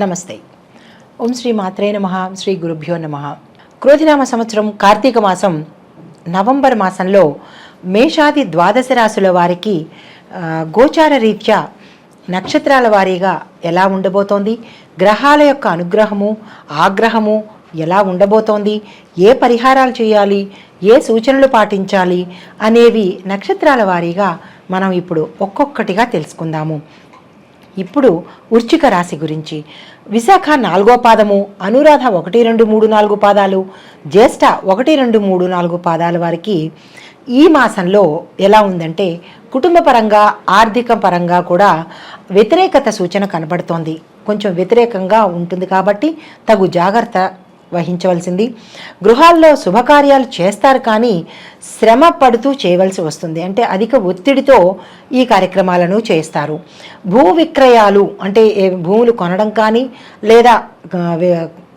నమస్తే. ఓం శ్రీ మాత్రే నమ శ్రీ గురుభ్యో నమ. క్రోధినామ సంవత్సరం కార్తీక మాసం నవంబర్ మాసంలో మేషాది ద్వాదశ రాశుల వారికి గోచార రీత్యా నక్షత్రాల వారీగా ఎలా ఉండబోతోంది? గ్రహాల యొక్క అనుగ్రహము ఆగ్రహము ఎలా ఉండబోతోంది? ఏ పరిహారాలు చేయాలి? ఏ సూచనలు పాటించాలి? అనేవి నక్షత్రాల వారీగా మనం ఇప్పుడు ఒక్కొక్కటిగా తెలుసుకుందాము. ఇప్పుడు వృచ్చిక రాశి గురించి. విశాఖ నాలుగో పాదము అనురాధ ఒకటి రెండు మూడు నాలుగు పాదాలు జ్యేష్ఠ ఒకటి రెండు మూడు నాలుగు పాదాల వారికి ఈ మాసంలో ఎలా ఉందంటే కుటుంబ పరంగా ఆర్థిక పరంగా కూడా వ్యతిరేకత సూచన కనబడుతోంది. కొంచెం వ్యతిరేకంగా ఉంటుంది కాబట్టి తగు జాగ్రత్త వహించవలసింది. గృహాల్లో శుభకార్యాలు చేస్తారు కానీ శ్రమ పడుతూ చేయవలసి వస్తుంది. అంటే అధిక ఒత్తిడితో ఈ కార్యక్రమాలను చేస్తారు. భూ విక్రయాలు అంటే భూములు కొనడం కానీ లేదా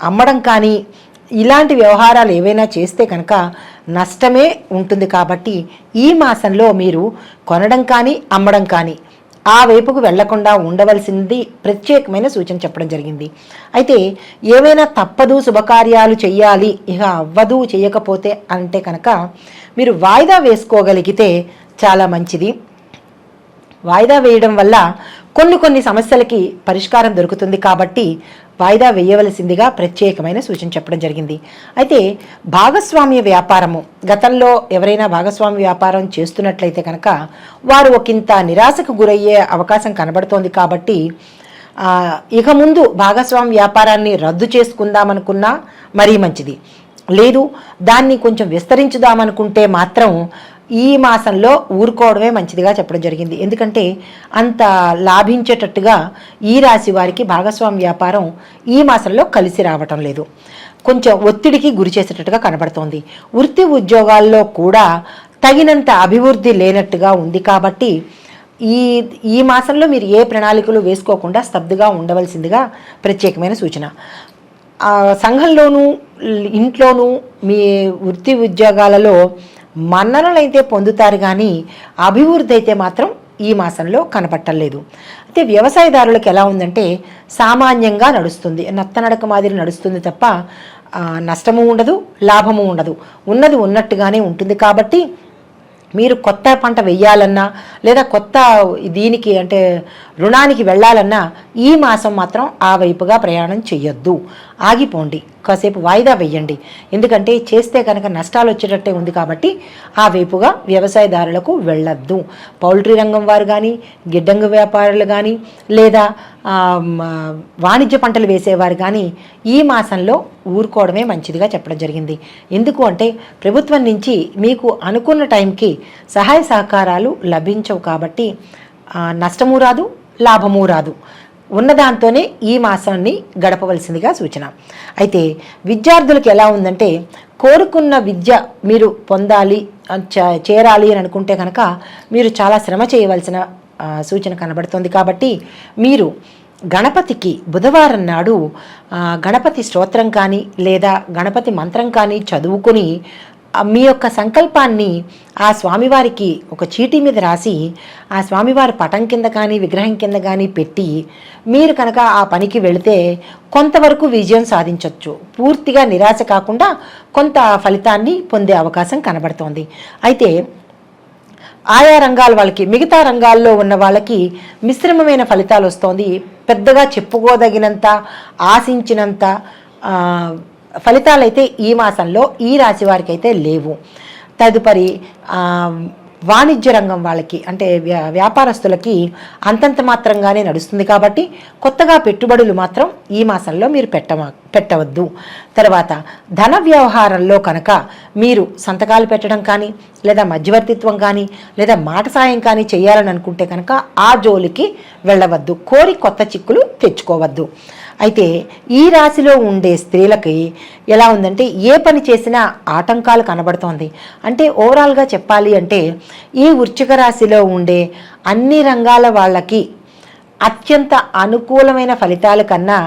అమ్మడం కానీ ఇలాంటి వ్యవహారాలు ఏవైనా చేస్తే కనుక నష్టమే ఉంటుంది కాబట్టి ఈ మాసంలో మీరు కొనడం కానీ అమ్మడం కానీ ఆ వైపుకు వెళ్ళకుండా ఉండవలసింది ప్రత్యేకమైన సూచన చెప్పడం జరిగింది. అయితే ఏవైనా తప్పదు శుభకార్యాలు చేయాలి ఇక అవ్వదు చేయకపోతే అంటే కనుక మీరు వాయిదా వేసుకోగలిగితే చాలా మంచిది. వాయిదా వేయడం వల్ల కొన్ని కొన్ని సమస్యలకి పరిష్కారం దొరుకుతుంది కాబట్టి వాయిదా వేయవలసిందిగా ప్రత్యేకమైన సూచన చెప్పడం జరిగింది. అయితే భాగస్వామ్య వ్యాపారము గతంలో ఎవరైనా భాగస్వామ్య వ్యాపారం చేస్తున్నట్లయితే కనుక వారు ఒకంత నిరాశకు గురయ్యే అవకాశం కనబడుతోంది కాబట్టి ఇక ముందు భాగస్వామ్య వ్యాపారాన్ని రద్దు చేసుకుందామనుకున్నా మరీ మంచిది. లేదు దాన్ని కొంచెం విస్తరించుదామనుకుంటే మాత్రం ఈ మాసంలో ఊరుకోవడమే మంచిదిగా చెప్పడం జరిగింది. ఎందుకంటే అంత లాభించేటట్టుగా ఈ రాశి వారికి భాగస్వామి వ్యాపారం ఈ మాసంలో కలిసి రావటం లేదు. కొంచెం ఒత్తిడికి గురి చేసేటట్టుగా కనబడుతోంది. వృత్తి ఉద్యోగాల్లో కూడా తగినంత అభివృద్ధి లేనట్టుగా ఉంది కాబట్టి ఈ ఈ మాసంలో మీరు ఏ ప్రణాళికలు వేసుకోకుండా స్తబ్దుగా ఉండవలసిందిగా ప్రత్యేకమైన సూచన. సంఘంలోనూ ఇంట్లోనూ మీ వృత్తి ఉద్యోగాలలో మన్ననలు అయితే పొందుతారు కానీ అభివృద్ధి అయితే మాత్రం ఈ మాసంలో కనపట్టలేదు. అయితే వ్యవసాయదారులకు ఎలా ఉందంటే సామాన్యంగా నడుస్తుంది. నత్తనడక మాదిరి నడుస్తుంది తప్ప నష్టము ఉండదు లాభము ఉండదు. ఉన్నది ఉన్నట్టుగానే ఉంటుంది కాబట్టి మీరు కొత్త పంట వెయ్యాలన్నా లేదా కొత్త దీనికి అంటే రుణానికి వెళ్ళాలన్నా ఈ మాసం మాత్రం ఆ వైపుగా ప్రయాణం చెయ్యొద్దు. ఆగిపోండి. కాసేపు వాయిదా వెయ్యండి ఎందుకంటే చేస్తే కనుక నష్టాలు వచ్చేటట్టే ఉంది కాబట్టి ఆ వైపుగా వ్యవసాయదారులకు వెళ్ళొద్దు. పౌల్ట్రీ రంగం వారు కానీ గిడ్డంగి వ్యాపారులు కానీ లేదా వాణిజ్య పంటలు వేసేవారు కానీ ఈ మాసంలో ఊరుకోవడమే మంచిదిగా చెప్పడం జరిగింది. ఎందుకు అంటే ప్రభుత్వం నుంచి మీకు అనుకున్న టైంకి సహాయ సహకారాలు లభించవు కాబట్టి నష్టము రాదు లాభము రాదు. ఉన్నదాంతోనే ఈ మాసాన్ని గడపవలసిందిగా సూచన. అయితే విద్యార్థులకు ఎలా ఉందంటే కోరుకున్న విద్య మీరు పొందాలి చేరాలి అని అనుకుంటే కనుక మీరు చాలా శ్రమ చేయవలసిన సూచన కనబడుతుంది కాబట్టి మీరు గణపతికి బుధవారం నాడు గణపతి స్తోత్రం కానీ లేదా గణపతి మంత్రం కానీ చదువుకుని మీ యొక్క సంకల్పాన్ని ఆ స్వామివారికి ఒక చీటీ మీద రాసి ఆ స్వామివారి పటం కింద కానీ విగ్రహం కింద కానీ పెట్టి మీరు కనుక ఆ పనికి వెళితే కొంతవరకు విజయం సాధించవచ్చు పూర్తిగా నిరాశ కాకుండా కొంత ఫలితాన్ని పొందే అవకాశం కనబడుతోంది. అయితే ఆయా రంగాల వాళ్ళకి మిగతా రంగాల్లో ఉన్న వాళ్ళకి మిశ్రమమైన ఫలితాలు వస్తోంది. పెద్దగా చెప్పుకోదగినంత ఆశించినంత ఫలితాలైతే ఈ మాసంలో ఈ రాశి వారికి అయితే లేవు. తదుపరి వాణిజ్య రంగం వాళ్ళకి అంటే వ్యా- వ్యాపారస్తులకి అంతంత మాత్రంగానే నడుస్తుంది కాబట్టి కొత్తగా పెట్టుబడులు మాత్రం ఈ మాసంలో మీరు పెట్టమా పెట్టవద్దు. తర్వాత ధన వ్యవహారంలో కనుక మీరు సంతకాలు పెట్టడం కానీ లేదా మధ్యవర్తిత్వం కానీ లేదా మాట సాయం కానీ చేయాలని అనుకుంటే కనుక ఆ జోలికి వెళ్ళవద్దు. కోరి కొత్త చిక్కులు తెచ్చుకోవద్దు. అయితే ఈ రాశిలో ఉండే స్త్రీలకి ఎలా ఉందంటే ఏ పని చేసినా ఆటంకాలు కనబడుతోంది. అంటే ఓవరాల్గా చెప్పాలి అంటే ఈ వృశ్చిక రాశిలో ఉండే అన్ని రంగాల వాళ్ళకి అత్యంత అనుకూలమైన ఫలితాల కన్నా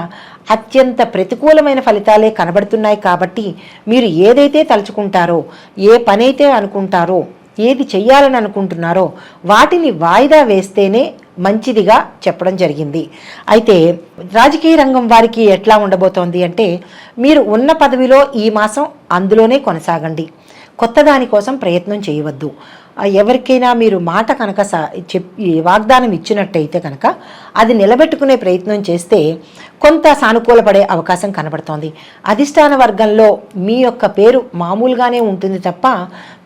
అత్యంత ప్రతికూలమైన ఫలితాలే కనబడుతున్నాయి కాబట్టి మీరు ఏదైతే తలుచుకుంటారో ఏ పనైతే అనుకుంటారో ఏది చెయ్యాలని అనుకుంటున్నారో వాటిని వాయిదా వేస్తేనే మంచిదిగా చెప్పడం జరిగింది. అయితే రాజకీయ రంగం వారికి ఎట్లా ఉండబోతోంది అంటే మీరు ఉన్న పదవిలో ఈ మాసం అందులోనే కొనసాగండి. కొత్త దానికోసం ప్రయత్నం చేయవద్దు. ఎవరికైనా మీరు మాట కనుక చెప్పి వాగ్దానం ఇచ్చినట్టయితే కనుక అది నిలబెట్టుకునే ప్రయత్నం చేస్తే కొంత సానుకూలపడే అవకాశం కనబడుతోంది. అధిష్టాన వర్గంలో మీ యొక్క పేరు మామూలుగానే ఉంటుంది తప్ప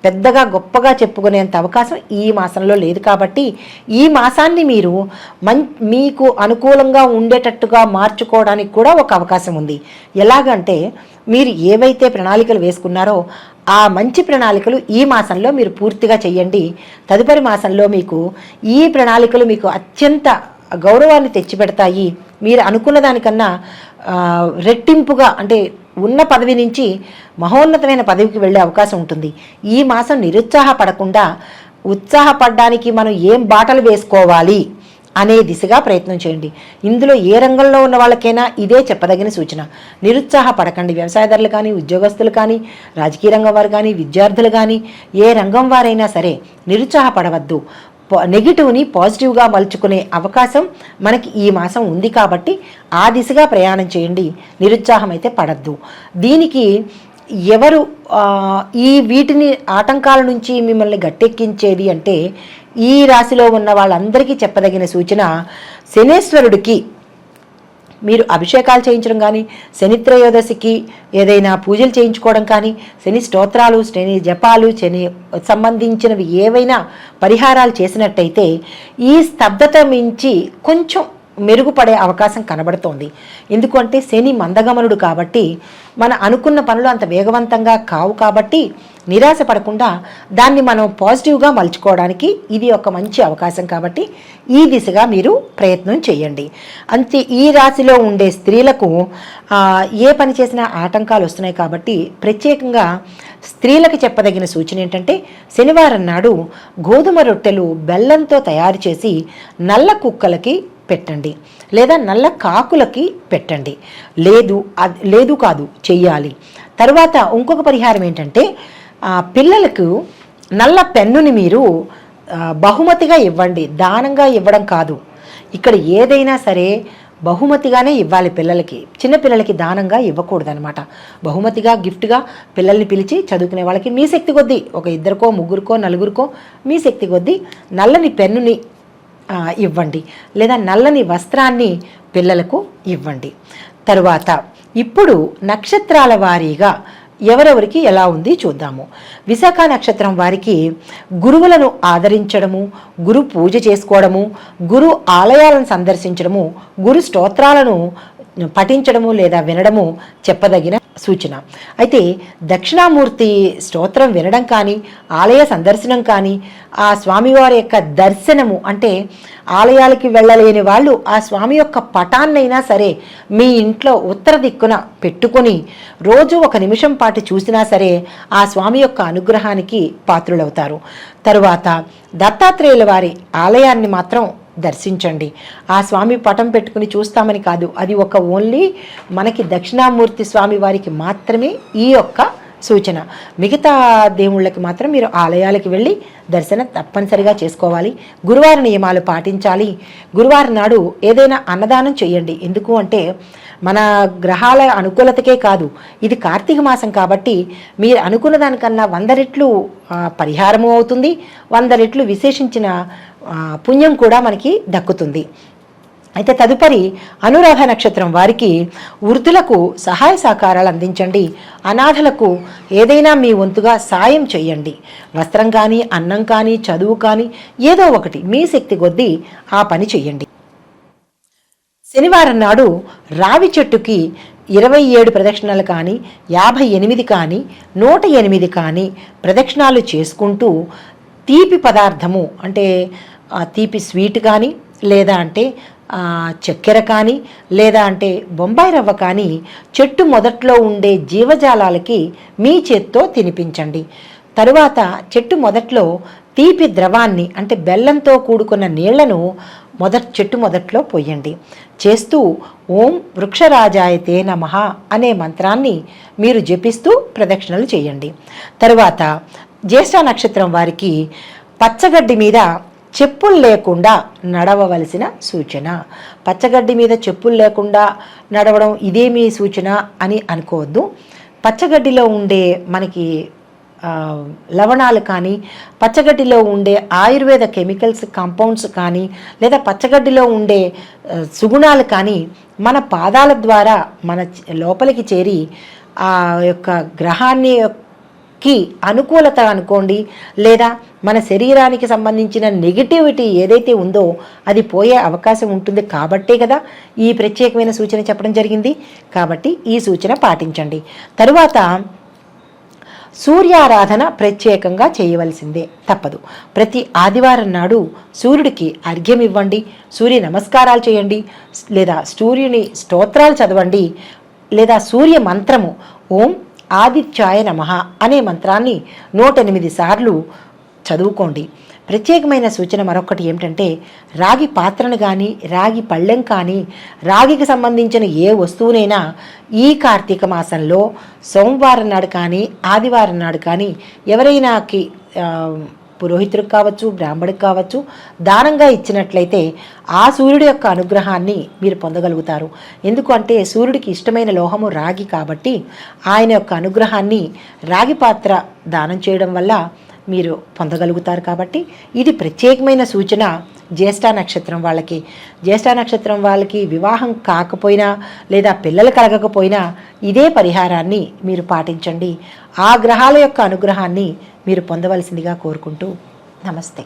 పెద్దగా గొప్పగా చెప్పుకునేంత అవకాశం ఈ మాసంలో లేదు కాబట్టి ఈ మాసాన్ని మీరు మం మీకు అనుకూలంగా ఉండేటట్టుగా మార్చుకోవడానికి కూడా ఒక అవకాశం ఉంది. ఎలాగంటే మీరు ఏవైతే ప్రణాళికలు వేసుకున్నారో ఆ మంచి ప్రణాళికలు ఈ మాసంలో మీరు పూర్తిగా చేయండి తదుపరి మాసంలో మీకు ఈ ప్రణాళికలు మీకు అత్యంత గౌరవాన్ని తెచ్చిపెడతాయి. మీరు అనుకున్న దానికన్నా రెట్టింపుగా అంటే ఉన్న పదవి నుంచి మహోన్నతమైన పదవికి వెళ్ళే అవకాశం ఉంటుంది. ఈ మాసం నిరుత్సాహపడకుండా ఉత్సాహపడడానికి మనం ఏం బాటలు వేసుకోవాలి? అనే దిశగా ప్రయత్నం చేయండి. ఇందులో ఏ రంగంలో ఉన్న వాళ్ళకైనా ఇదే చెప్పదగిన సూచన. నిరుత్సాహపడకండి. వ్యవసాయదారులు కానీ ఉద్యోగస్తులు కానీ రాజకీయ రంగం వారు కానీ విద్యార్థులు కానీ ఏ రంగం వారైనా సరే నిరుత్సాహపడవద్దు. నెగిటివ్ని పాజిటివ్గా మలుచుకునే అవకాశం మనకి ఈ మాసం ఉంది కాబట్టి ఆ దిశగా ప్రయాణం చేయండి. నిరుత్సాహం అయితే పడద్దు. దీనికి ఎవరు ఈ వీటిని ఆటంకాల నుంచి మిమ్మల్ని గట్టెక్కించేది అంటే ఈ రాశిలో ఉన్న వాళ్ళందరికీ చెప్పదగిన సూచన శనేశ్వరుడికి మీరు అభిషేకాలు చేయించడం కానీ శని త్రయోదశికి ఏదైనా పూజలు చేయించుకోవడం కానీ శని స్తోత్రాలు శని జపాలు శని సంబంధించినవి ఏవైనా పరిహారాలు చేసినట్టయితే ఈ స్తబ్దత మించి కొంచెం మెరుగుపడే అవకాశం కనబడుతోంది. ఎందుకంటే శని మందగమనుడు కాబట్టి మన అనుకున్న పనులు అంత వేగవంతంగా కావు కాబట్టి నిరాశ పడకుండా దాన్ని మనం పాజిటివ్గా మలుచుకోవడానికి ఇది ఒక మంచి అవకాశం కాబట్టి ఈ దిశగా మీరు ప్రయత్నం చేయండి. అంతే ఈ రాశిలో ఉండే స్త్రీలకు ఏ పని చేసినా ఆటంకాలు వస్తున్నాయి కాబట్టి ప్రత్యేకంగా స్త్రీలకు చెప్పదగిన సూచన ఏంటంటే శనివారం నాడు గోధుమ రొట్టెలు బెల్లంతో తయారు చేసి నల్ల కుక్కలకి పెట్టండి. లేదా నల్ల కాకులకి పెట్టండి. లేదు అది లేదు కాదు చెయ్యాలి. తర్వాత ఇంకొక పరిహారం ఏంటంటే పిల్లలకు నల్ల పెన్నుని మీరు బహుమతిగా ఇవ్వండి. దానంగా ఇవ్వడం కాదు. ఇక్కడ ఏదైనా సరే బహుమతిగానే ఇవ్వాలి పిల్లలకి. చిన్నపిల్లలకి దానంగా ఇవ్వకూడదనమాట బహుమతిగా గిఫ్ట్గా పిల్లల్ని పిలిచి చదువుకునే వాళ్ళకి మీ శక్తి కొద్దీ ఒక ఇద్దరికో ముగ్గురికో నలుగురికో మీ శక్తి కొద్దీ నల్లని పెన్నుని ఇవ్వండి. లేదా నల్లని వస్త్రాన్ని పిల్లలకు ఇవ్వండి. తరువాత ఇప్పుడు నక్షత్రాల వారీగా ఎవరెవరికి ఎలా ఉంది చూద్దాము. విశాఖ నక్షత్రం వారికి గురువులను ఆదరించడము గురు పూజ చేసుకోవడము గురు ఆలయాలను సందర్శించడము గురు స్తోత్రాలను పఠించడము లేదా వినడము చెప్పదగిన సూచన. అయితే దక్షిణామూర్తి స్తోత్రం వినడం కానీ ఆలయ సందర్శనం కానీ ఆ స్వామివారి యొక్క దర్శనము అంటే ఆలయాలకి వెళ్ళలేని వాళ్ళు ఆ స్వామి యొక్క పటాన్నైనా సరే మీ ఇంట్లో ఉత్తర దిక్కున పెట్టుకొని రోజు ఒక నిమిషం పాటు చూసినా సరే ఆ స్వామి యొక్క అనుగ్రహానికి పాత్రులవుతారు. తరువాత దత్తాత్రేయుల వారి ఆలయాన్ని మాత్రం దర్శించండి. ఆ స్వామి పటం పెట్టుకుని చూస్తామని కాదు అది ఒక ఓన్లీ మనకి దక్షిణామూర్తి స్వామి వారికి మాత్రమే ఈ యొక్క సూచన. మిగతా దేవుళ్ళకి మాత్రం మీరు ఆలయాలకు వెళ్ళి దర్శనం తప్పనిసరిగా చేసుకోవాలి. గురువార నియమాలు పాటించాలి. గురువారం నాడు ఏదైనా అన్నదానం చేయండి. ఎందుకు అంటే మన గ్రహాల అనుకూలతకే కాదు ఇది కార్తీక మాసం కాబట్టి మీరు అనుకున్న దానికన్నా వంద రెట్లు పరిహారము అవుతుంది. వంద రెట్లు విశేషించిన పుణ్యం కూడా మనకి దక్కుతుంది. అయితే తదుపరి అనురాధ నక్షత్రం వారికి వృద్ధులకు సహాయ సహకారాలు అందించండి. అనాథలకు ఏదైనా మీ వంతుగా సాయం చేయండి. వస్త్రం కానీ అన్నం కానీ చదువు కానీ ఏదో ఒకటి మీ శక్తి కొద్దీ ఆ పని చేయండి. శనివారం నాడు రావి చెట్టుకి ఇరవై ఏడు ప్రదక్షిణలు కానీ యాభై ఎనిమిది కానీ నూట ఎనిమిది కానీ ప్రదక్షిణాలు చేసుకుంటూ తీపి పదార్థము అంటే తీపి స్వీట్ కానీ లేదా అంటే చక్కెర కానీ లేదా అంటే బొంబాయి రవ్వ కానీ చెట్టు మొదట్లో ఉండే జీవజాలాలకి మీ చేత్తో తినిపించండి. తరువాత చెట్టు మొదట్లో తీపి ద్రవాన్ని అంటే బెల్లంతో కూడుకున్న నీళ్ళను మొదట్ చెట్టు మొదట్లో పోయండి. చేస్తూ ఓం వృక్షరాజాయతే నమః అనే మంత్రాన్ని మీరు జపిస్తూ ప్రదక్షిణలు చేయండి. తరువాత జ్యేష్ఠ నక్షత్రం వారికి పచ్చగడ్డి మీద చెప్పులు లేకుండా నడవవలసిన సూచన. పచ్చగడ్డి మీద చెప్పులు లేకుండా నడవడం ఇదేమీ సూచన అని అనుకోవద్దు. పచ్చగడ్డిలో ఉండే మనకి లవణాలు కానీ పచ్చగడ్డిలో ఉండే ఆయుర్వేద కెమికల్స్ కాంపౌండ్స్ కానీ లేదా పచ్చగడ్డిలో ఉండే సుగుణాలు కానీ మన పాదాల ద్వారా మన లోపలికి చేరి ఆ యొక్క గ్రహాన్ని కి అనుకూలత అనుకోండి. లేదా మన శరీరానికి సంబంధించిన నెగిటివిటీ ఏదైతే ఉందో అది పోయే అవకాశం ఉంటుంది కాబట్టే కదా ఈ ప్రత్యేకమైన సూచన చెప్పడం జరిగింది. కాబట్టి ఈ సూచన పాటించండి. తరువాత సూర్యారాధన ప్రత్యేకంగా చేయవలసిందే. తప్పదు. ప్రతి ఆదివారం నాడు సూర్యుడికి అర్ఘ్యం ఇవ్వండి. సూర్య నమస్కారాలు చేయండి. లేదా సూర్యుని స్తోత్రాలు చదవండి. లేదా సూర్య మంత్రము ఓం ఆదిత్యాయ నమః అనే మంత్రాన్ని నూట ఎనిమిది సార్లు చదువుకోండి. ప్రత్యేకమైన సూచన మరొకటి ఏమిటంటే రాగి పాత్రను కానీ రాగి పళ్ళెం కానీ రాగికి సంబంధించిన ఏ వస్తువునైనా ఈ కార్తీక మాసంలో సోమవారం నాడు కానీ ఆదివారం నాడు కానీ ఎవరైనాకి పురోహితుడికి కావచ్చు బ్రాహ్మడికి కావచ్చు దానంగా ఇచ్చినట్లయితే ఆ సూర్యుడి యొక్క అనుగ్రహాన్ని మీరు పొందగలుగుతారు. ఎందుకంటే సూర్యుడికి ఇష్టమైన లోహము రాగి కాబట్టి ఆయన యొక్క అనుగ్రహాన్ని రాగి పాత్ర దానం చేయడం వల్ల మీరు పొందగలుగుతారు కాబట్టి ఇది ప్రత్యేకమైన సూచన జ్యేష్ఠ నక్షత్రం వాళ్ళకి. జ్యేష్ఠ నక్షత్రం వాళ్ళకి వివాహం కాకపోయినా లేదా పిల్లలు కలగకపోయినా ఇదే పరిహారాన్ని మీరు పాటించండి. ఆ గ్రహాల యొక్క అనుగ్రహాన్ని మీరు పొందవలసిందిగా కోరుకుంటూ నమస్తే.